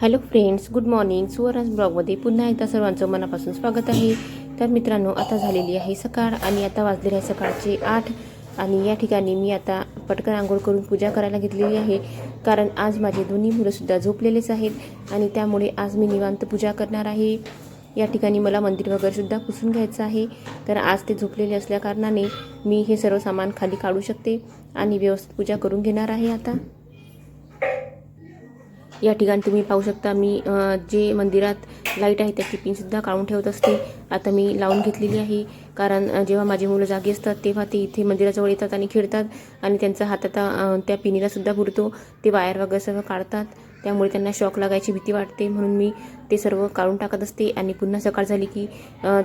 Hello friends good morning Suvraj ब्लॉगमध्ये पुन्हा एकदा सर्वांचं मनापासून स्वागत आहे. तर मित्रांनो आता झालेली आहे सकाळ आणि आता वाजलेले आहे सकाळचे आठ. आणि या ठिकाणी मी आता पटकन आंघोळ करून पूजा करायला घेतलेली आहे. कारण आज माझे दोन्ही मुलंसुद्धा झोपलेलेच आहेत आणि त्यामुळे आज मी निवांत पूजा करणार आहे. या ठिकाणी मला मंदिर वगैरेसुद्धा पुसून घ्यायचं आहे. तर आज ते झोपलेले असल्याकारणाने मी हे सर्व सामान खाली काढू शकते आणि व्यवस्थित पूजा करून घेणार आहे आता. या ठिकाणी तुम्ही पाहू शकता मी जे मंदिरात लाइट आहे त्याची पिनसुद्धा काढून ठेवत असते. आता मी लावून घेतलेली आहे कारण जेव्हा माझी मुलं जागी असतात तेव्हा ते इथे मंदिराजवळ येतात आणि खेळतात आणि त्यांचा हात आता त्या पिनीलासुद्धा पुरतो ते वायर वगैरे सर्व काढतात. त्यामुळे त्यांना शॉक लागायची भीती वाटते. म्हणून मी ते सर्व काढून टाकत असते आणि पुन्हा सकाळ झाली की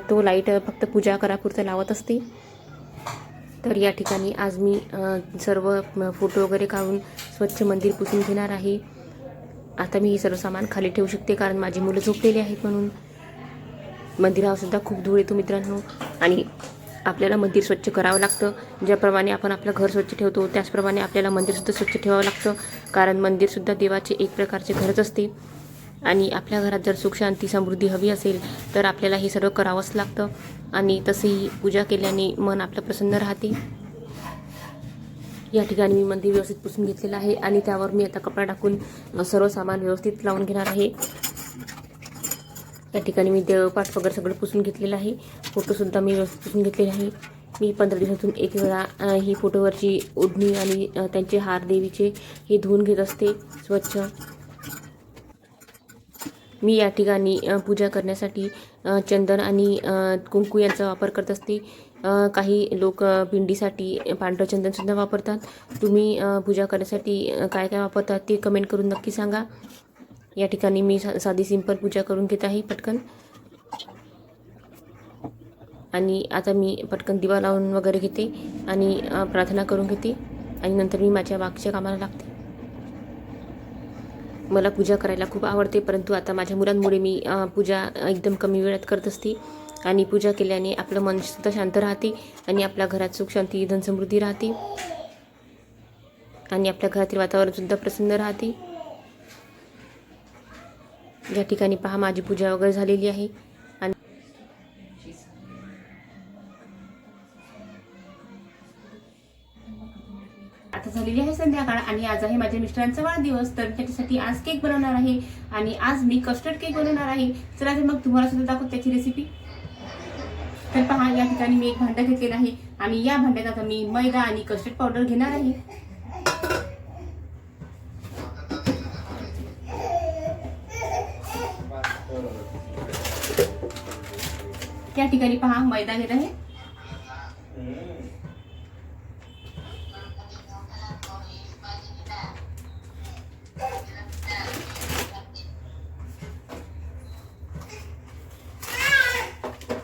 तो लाइट फक्त पूजा करापुरतं लावत असते. तर या ठिकाणी आज मी सर्व फोटो वगैरे काढून स्वच्छ मंदिर पुसून घेणार आहे. आता मी हे सर्व सामान खाली ठेवू शकते कारण माझी मुलं झोपलेली आहेत म्हणून. मंदिरावरसुद्धा खूप धूळ येतो मित्रांनो. आणि आपल्याला मंदिर स्वच्छ करावं लागतं. ज्याप्रमाणे आपण आपलं घर स्वच्छ ठेवतो त्याचप्रमाणे आपल्याला मंदिरसुद्धा स्वच्छ ठेवावं लागतं. कारण मंदिरसुद्धा देवाचे एक प्रकारचे घरच असते. आणि आपल्या घरात जर सुख शांती समृद्धी हवी असेल तर आपल्याला हे सर्व करावंच लागतं. आणि तसेही पूजा केल्याने मन आपलं प्रसन्न राहते. या ठिकाणी मी मंदिर व्यवस्थित पुसून घेतलेलं आहे आणि त्यावर मी आता कपडा टाकून सर्व सामान व्यवस्थित लावून घेणार आहे. या ठिकाणी मी देवपाठ वगैरे सगळं पुसून घेतलेलं आहे. फोटोसुद्धा मी व्यवस्थित पुसून घेतलेले आहे. मी पंधरा दिवसातून एक वेळा ही फोटोवरची ओढणी आणि त्यांचे हार देवीचे हे धुवून घेत असते स्वच्छ. मी या ठिकाणी पूजा करण्यासाठी चंदन आणि कुंकू यांचा वापर करत असते. काही लोक पिंडीसाठी पांढरं चंदनसुद्धा वापरतात. तुम्ही पूजा करण्यासाठी काय काय वापरतात ते कमेंट करून नक्की सांगा. या ठिकाणी मी सा साधी सिंपल पूजा करून घेत आहे पटकन. आणि आता मी पटकन दिवा लावून वगैरे घेते आणि प्रार्थना करून घेते आणि नंतर मी माझ्या बागच्या कामाला लागते. मला पूजा करायला खूप आवडते परंतु आता माझ्या मुलांमुळे मी पूजा एकदम कमी वेळात करत असते. आणि पूजा केल्याने आपलं मन सुद्धा शांत राहते आणि आपल्या घरात सुख शांती धनसमृद्धी राहते. आणि आपल्या घरातील वातावरणसुद्धा प्रसन्न राहते. या ठिकाणी पहा माझी पूजा वगैरे झालेली आहे. आणि आता झालेली आहे संध्याकाळ आणि आज आहे माझ्या मिस्टरांचा वाढदिवस तर त्याच्यासाठी आज केक बनवणार आहे. आणि आज मी कस्टर्ड केक बनवणार आहे. चला तर मग तुम्हाला सुद्धा दाखवत त्याची रेसिपी तर पहा या ठिकाणी मी एक भांडं घेतलेलं आहे. आणि या भांड्यात आता मी मैदा आणि कस्टर्ड पावडर घेणार आहे. त्या ठिकाणी पहा मैदा घेत आहे.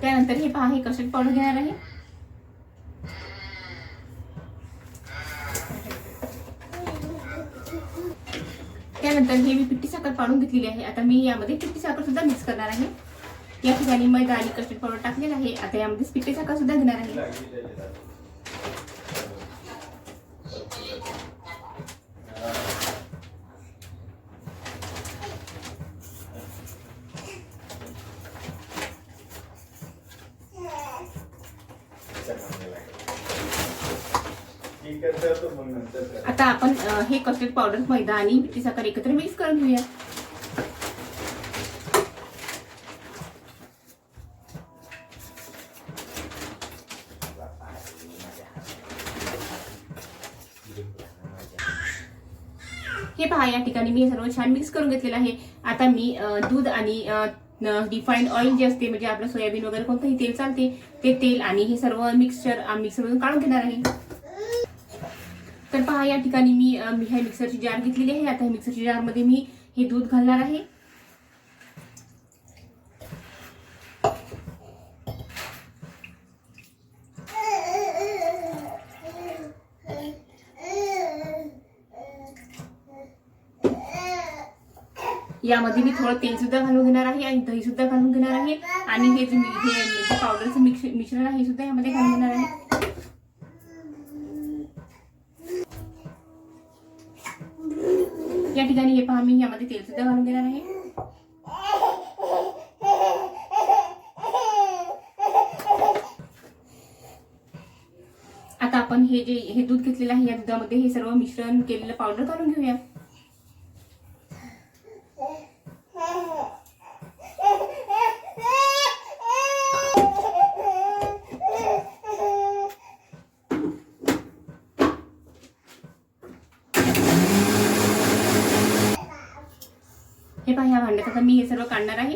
त्यानंतर हे पहा हे कस्टर्ड पावडर घेणार आहे. त्यानंतर हे मी पिठी साखर पाडून घेतलेली आहे. आता मी यामध्ये पिठी साखर सुद्धा मिक्स करणार आहे. या ठिकाणी मैदा आणि कस्टर्ड पावडर टाकलेला आहे. आता यामध्ये पिठी साखर सुद्धा घेणार आहे ठीक आहे करतो मग नंतर करा. आता आपण हे कस्टर्ड पावडर मैदा आणि मिठी साखर एकत्र मिक्स करून घेऊया. हे पहा या ठिकाणी मी सर्व छान मिक्स करून घेतलेलं आहे. आता मी दूध आणि रिफाईंड ऑइल जे असते म्हणजे आपलं सोयाबीन वगैरे कोणतंही तेल चालते ते तेल आणि हे सर्व मिक्सचर मिक्सरमधून काढून घेणार आहे. तर पहा या ठिकाणी मी मी ह्या मिक्सरची जार घेतलेली आहे. आता ह्या मिक्सरची जारमध्ये मी हे दूध घालणार आहे. यामध्ये मी थोडं तेल सुद्धा घालून घेणार आहे आणि दही सुद्धा घालून घेणार आहे. आणि हे जे पावडरचं मिक्स मिश्रण आहे हे सुद्धा यामध्ये घालून घेणार आहे. हे पहा मी यामध्ये तेल सुद्धा घालून देणार आहे. आता आपण हे जे हे दूध घेतलेलं आहे या दुधामध्ये हे सर्व मिश्रण केलेलं पावडर घालून घेऊया. ह्या भांड्यात आता मी हे सर्व काढणार आहे.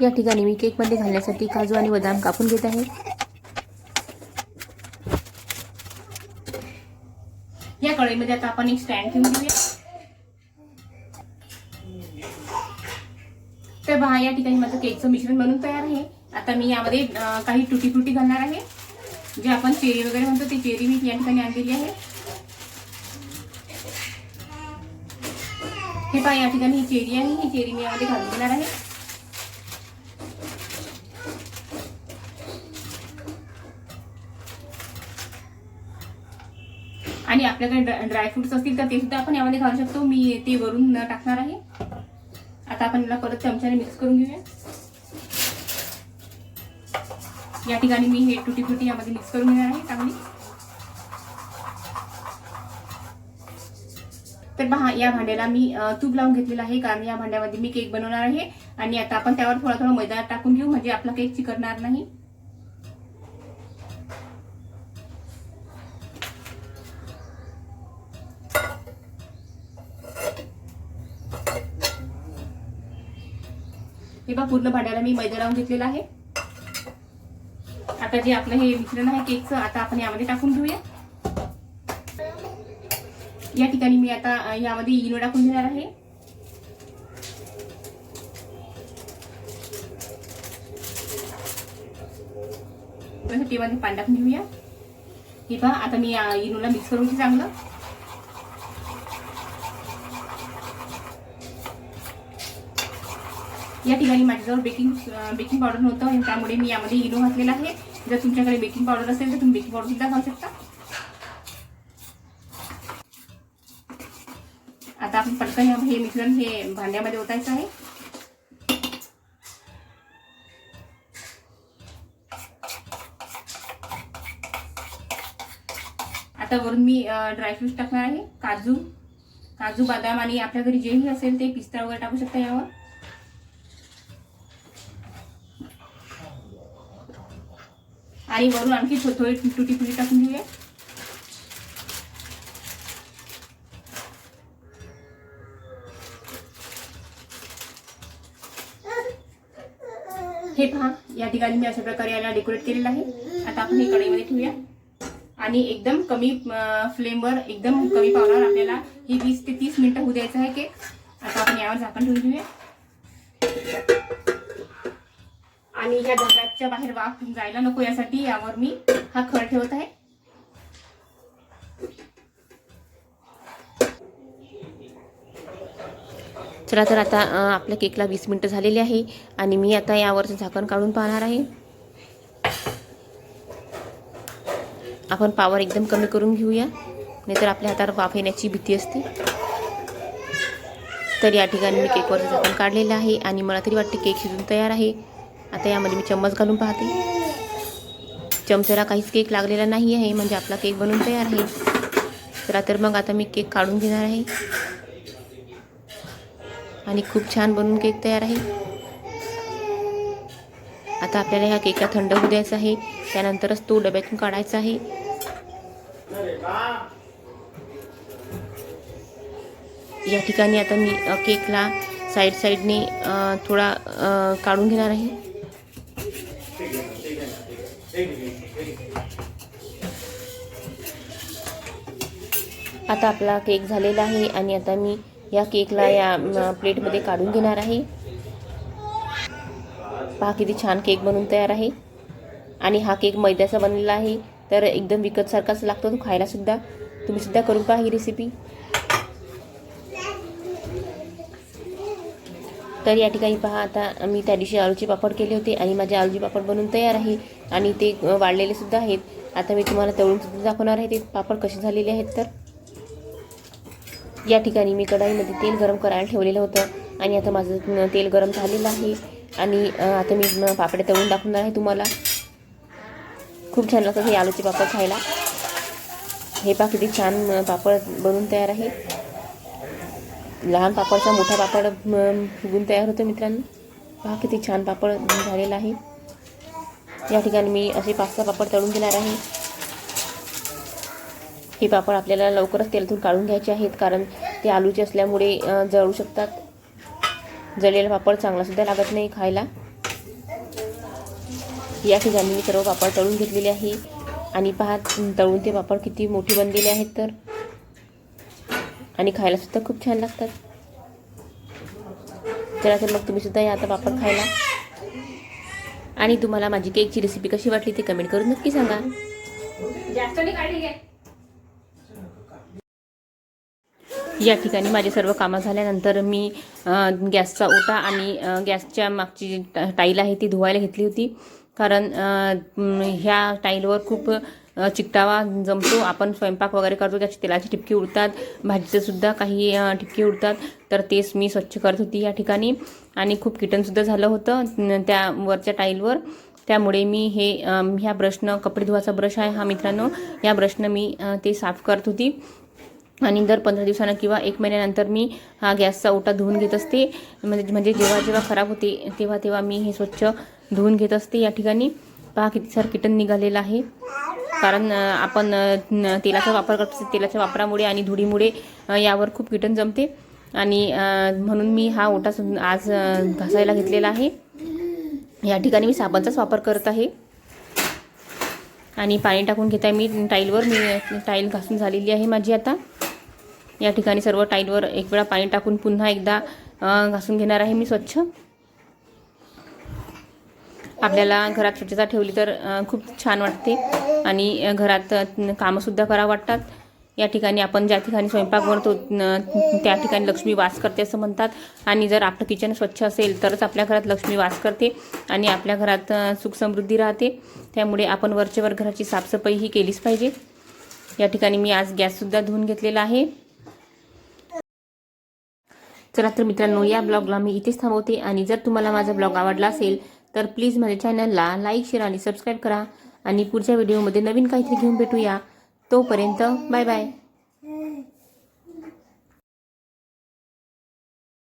या ठिकाणी मी केकमध्ये घालण्यासाठी काजू आणि बदाम कापून घेत आहे. या कढईमध्ये आता आपण एक स्टँड ठेवून घेऊया. तर पहा या ठिकाणी माझं केकचं मिश्रण बनून तयार आहे. आता मी यामध्ये काही तुटी फ्रुटी घालणार आहे. जे आपण चेरी वगैरे म्हणतो ते चेरी मी या ठिकाणी आणलेली आहे. हे पहा या ठिकाणी ही चेरी आहे. ही चेरी मी यामध्ये घालून देणार आहे. आणि आपल्याकडे ड्राय ड्रायफ्रुट्स असतील तर ते सुद्धा आपण यामध्ये घालू शकतो. मी ते वरून न टाकणार आहे. आता आपण याला परत चमच्याने मिक्स करून घेऊया. या ठिकाणी मी हे टुटी फुटी यामध्ये मिक्स करून घेणार आहे चांगली. तर पहा या भांड्याला मी तूप लावून घेतलेलं आहे कारण या भांड्यामध्ये मी केक बनवणार आहे. आणि आता आपण त्यावर थोडा थोडा मैदा टाकून घेऊ म्हणजे आपला केक चिकरणार नाही. हे बघा पूर्ण भांड्याला मी मैदा लावून घेतलेला आहे. आता जे आपलं हे मिश्रण आहे केकचं आता आपण यामध्ये टाकून घेऊया. या ठिकाणी मी आता यामध्ये इनो टाकून घेणार आहे. मध्ये पाणी टाकून घेऊया. हे पहा आता मी इनोला मिक्स करून घेते चांगलं. या ठिकाणी माझ्याजवळ बेकिंग बेकिंग पावडर नव्हतं त्यामुळे मी यामध्ये इनो घातलेला आहे. जर तुमच्याकडे बेकिंग पावडर असेल तर तुम्ही बेकिंग पावडर सुद्धा खाऊ शकता. आता आपण पटकन हे हे मिश्रण हे भांड्यामध्ये ओतायचं आहे. आता वरून मी ड्रायफ्रूट टाकणार आहे. काजू काजू बदाम आणि आपल्या घरी जेही असेल ते पिस्ता वगैरे टाकू शकता यावर. आणि वरून आणखी थो- थोडी तुटी फुटी टाकून घेऊया. हे पहा या ठिकाणी मी अशा प्रकारे याला डेकोरेट केलेलं आहे. आता आपण हे कढईमध्ये ठेवूया. आणि एकदम कमी फ्लेमवर एकदम कमी पावलावर आपल्याला ही वीस ते तीस मिनिटं होऊ द्यायचं आहे केक आता आपण यावर झाकण ठेवून घेऊया. आणि ह्या झाकणाच्या बाहेर वाफ जायला नको यासाठी यावर मी हा खळ ठेवत आहे. चला तर आता आपल्या केकला वीस मिनटं झालेली आहे आणि मी आता यावरचं झाकण काढून पाहणार आहे. आपण पावर एकदम कमी करून घेऊया नाहीतर आपल्या हातावर वाफ येण्याची भीती असते. तर या ठिकाणी मी केकवरचं झाकण काढलेलं आहे आणि मला तरी वाटते केक शिजून तयार आहे. आता यामध्ये मी चम्मच घालून पाहते. चमच्याला काहीच केक लागलेला नाही आहे म्हणजे आपला केक बनवून तयार आहे. चला तर मग आता मी केक काढून घेणार आहे. आणि खूप छान बनवून केक तयार आहे. आता आपल्याला ह्या केकला थंड होऊ द्यायचा आहे. त्यानंतरच तो डब्यातून काढायचा आहे. या ठिकाणी आता मी केकला साईड साईडने थोडा काढून घेणार आहे. आता आपला केक झालेला आहे आणि आता मी या केकला या प्लेटमध्ये काढून घेणार आहे. पहा किती छान केक बनवून तयार आहे. आणि हा केक मैद्याचा बनलेला आहे. तर एकदम विकतसारखाच लागतो तो खायलासुद्धा तुम्हीसुद्धा करून पहा ही रेसिपी तर या ठिकाणी पहा आता मी त्या दिवशी आलूचे पापड केले होते आणि माझे आलूचे पापड बनून तयार आहे आणि ते वाढलेले वाळलेले सुद्धा आहेत. आता मी तुम्हाला तळून सुद्धा दाखवणार आहे ते पापड कसे झालेले आहेत तर. या ठिकाणी मी कढाईमध्ये तेल गरम करायला ठेवलेलं होतं आणि आता माझं तेल गरम झालेलं आहे आणि आता मी पापड तळून दाखवणार आहे तुम्हाला. खूप छान लागतात हे आलूचे पापड खायला. हे पहा किती छान पापड बनून तयार आहे. लहान पापडचा मोठा पापड फुगून तयार होतो मित्रांनो. पहा किती छान पापड झालेला आहे. या ठिकाणी मी असे पाच सहा पापड तळून घेणार आहे. हे पापड आपल्याला लवकरच तेलातून काढून घ्यायचे आहेत कारण ते आलूचे असल्यामुळे जळू शकतात. जळलेला पापड चांगलासुद्धा लागत नाही खायला. या ठिकाणी मी सर्व पापड तळून घेतलेले आहे. आणि पहा तळून ते पापड किती मोठे बनलेले आहेत तर. आणि खायला सुद्धा खूप छान लागतात. चला तर मग तुम्ही सुद्धा या आता पापड खायला. आणि तुम्हाला माझी केकची रेसिपी कशी वाटली ते कमेंट करून नक्की सांगा. या ठिकाणी माझे सर्व कामं झाल्यानंतर मी गॅसचा ओटा आणि गॅसच्या मागची टाईल आहे ती धुवायला घेतली होती. कारण ह्या टाईलवर खूप चिकटावा जमतो. आपण स्वयंपाक वगैरे करतो त्याची तेलाची टिपकी उडतात. भाजीचंसुद्धा काही ठिपकी टिपकी उडतात. तर तेच मी स्वच्छ करत होती या ठिकाणी. आणि खूप किटनसुद्धा झालं होतं त्या वरच्या टाईलवर. त्यामुळे मी हे ह्या ब्रशनं कपडे धुवायचा ब्रश आहे हा मित्रांनो. या ब्रशनं मी ते साफ करत होती. आणि दर पंधरा दिवसानं किंवा एक महिन्यानंतर मी हा गॅसचा ओटा धुवून घेत असते. म्हणजे म्हणजे जेव्हा जेव्हा खराब होते तेव्हा तेव्हा मी हे स्वच्छ धुवून घेत असते या ठिकाणी. पहा किती सार किटन निघालेलं आहे. कारण आपण तेलाचा वापर करतो तेलाच्या वापरामुळे आणि धुळीमुळे यावर खूप किटन जमते. आणि म्हणून मी हा ओटा सुद्धा आज घासायला घेतलेला आहे. या ठिकाणी मी साबणचाच वापर करत आहे. आणि पाणी टाकून घेत आहे मी. टाईलवर मी टाईल घासून झालेली आहे माझी आता. या ठिकाणी सर्व टाईलवर एक वेळा पाणी टाकून पुन्हा एकदा घासून घेणार आहे मी स्वच्छ. आपल्याला घरात स्वच्छता ठेवली तर खूप छान वाटते. आणि घरात कामंसुद्धा करावं वाटतात. या ठिकाणी आपण ज्या ठिकाणी स्वयंपाक बनवतो त्या ठिकाणी लक्ष्मी वास करते असं म्हणतात. आणि जर आपलं किचन स्वच्छ असेल तरच आपल्या घरात लक्ष्मी वास करते आणि आपल्या घरात सुख समृद्धी राहते. त्यामुळे आपण वरचेवर घराची साफसफाई ही केलीच पाहिजे. या ठिकाणी मी आज गॅससुद्धा धुवून घेतलेला आहे. चला तर मित्रांनो या ब्लॉगला मी इथेच थांबवते. आणि जर तुम्हाला माझा ब्लॉग आवडला असेल तर प्लीज माझ्या चॅनलला लाईक शेअर आणि सबस्क्राईब करा. आणि पुढच्या व्हिडिओमध्ये नवीन काहीतरी घेऊन भेटूया. तोपर्यंत बाय बाय